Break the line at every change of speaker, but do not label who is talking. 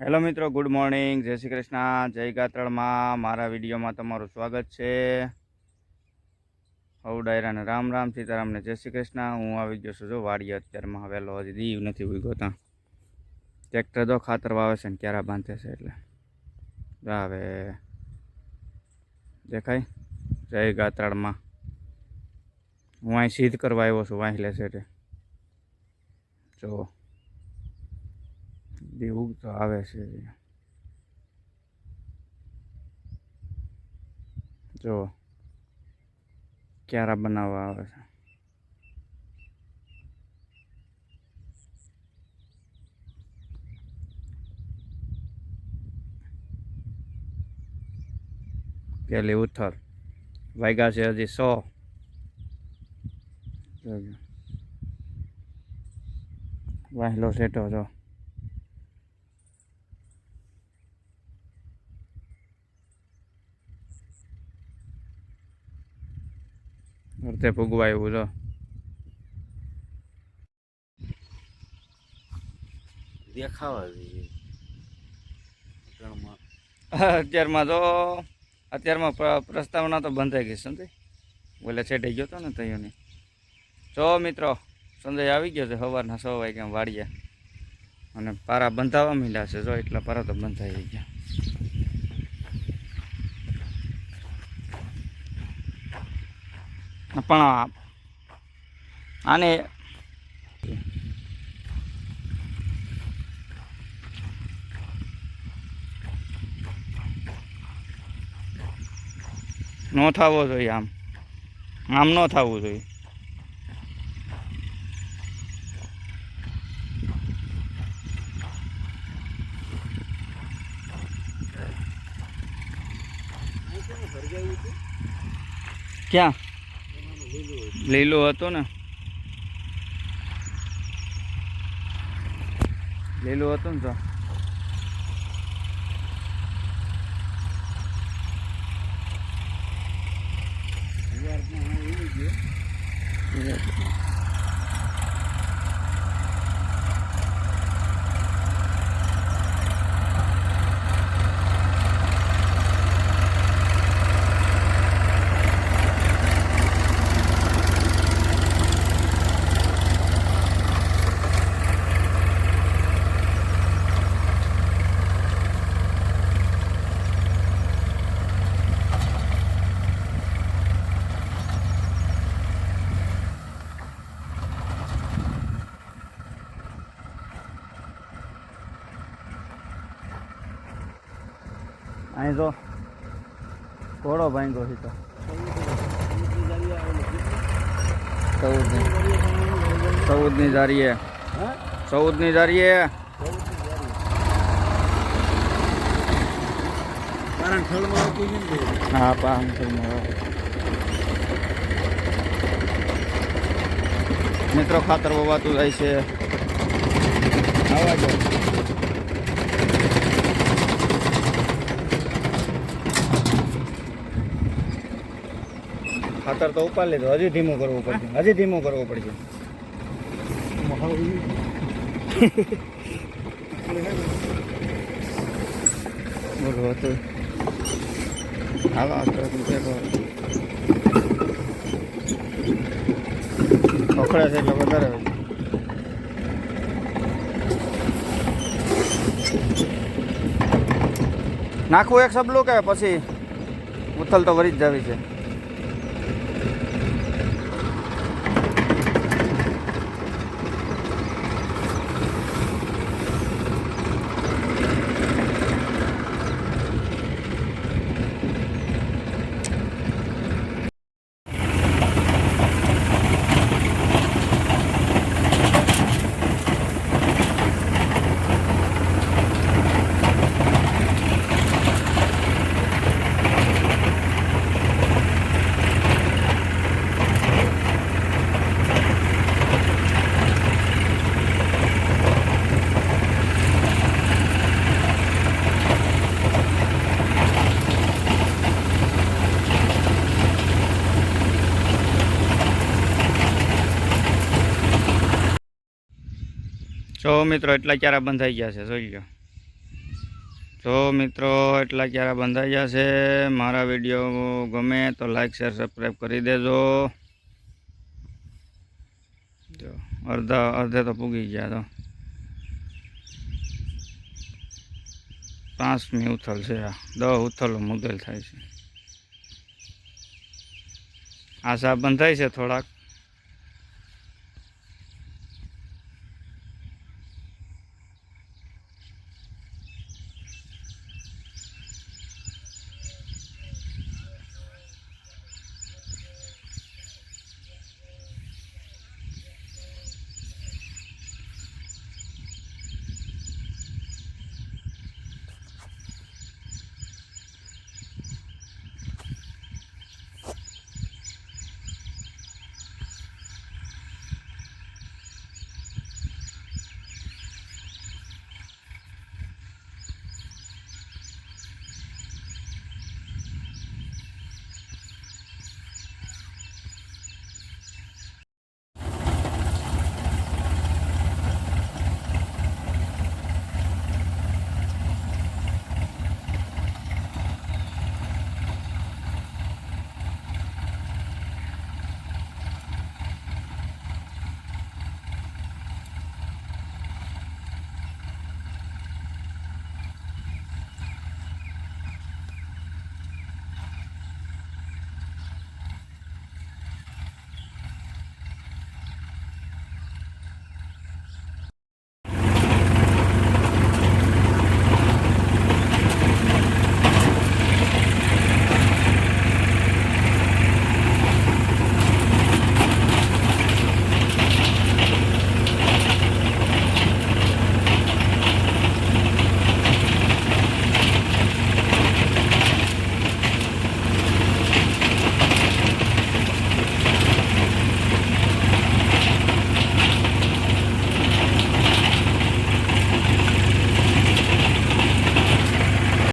Hello મિત્રો, good morning. જય શ્રી કૃષ્ણ. જય ગાત્રળમાં. મારા વિડીયોમાં તમારું સ્વાગત છે. હવ ડાયરાને રામ રામ સીતારામને જય શ્રી કૃષ્ણ. હું આવી ગયો છું જો વાડી અત્યારમાં વહેલો હજી દીવ નથી ઉગ્યો ત્યાં ટ્રેક્ટર તો ખાતર વાવે છે ને ક્યારા બાંધે છે એટલે. જો હવે. દેખાય? જય ગાત્રાળમાં. હું અહીં સીધ કરવા આવ્યો છું, વાંહ લેશે એટલે. જો. દેવું તો આવે છે. જો, ક્યારા બનાવવા આવે છે? પેલી ઉથલ. વાગ્યા છે હજી સો. વાહેલો સેટો જો. અર્ધે ભૂગવા એવું જો
દેખાવા જોઈએ.
અત્યારમાં તો અત્યારમાં પ્રસ્તાવના તો બંધાઈ ગઈ સંજય. બોલે છેડે ગયો હતો ને તૈયોની જો મિત્રો સંજય આવી ગયો છે સવારના સો વાગ્યા વાળીએ અને પારા બંધાવા મીડ્યા છે જો એટલા પારા તો બંધાઈ ગયા. પણ આને ન થવો જોઈએ આમ. આમ ન થવું જોઈએ. ક્યાં? લીલું હતો ને. લીલો હતો ને તો. અહીં તો ઘોડો ભાંગો છે તો. ચૌદની. ચૌદની જારીએ. ચૌદની જારીએ. હા પામ મિત્રો ખાતર વવાતું જાય છે. આવા જો ખાતર તો ઉપાડી લીધું હજી ધીમું કરવું પડશે, હજી ધીમું કરવું પડશે. બોલો હતું. પકડે છે એટલે વધારે નાખવું એક સબલું કે પછી ઉથલ તો વરી જ જવી છે. જો મિત્રો, એટલા ક્યારા બંધાઈ ગયા છે, જોઈ લો તો મિત્રો, એટલા ક્યારે બંધાઈ ગયા છે, મારા વીડિયો ગમે તો લાઈક શેર સબસ્ક્રાઈબ કરી દેજો. જો, અડધા, અડધે તો પૂગી ગયા તો. પાંચમી ઉથલ છે આ. દસ ઉથલો મુદેલ થાય છે. આ સાબ બંધાય છે થોડાક.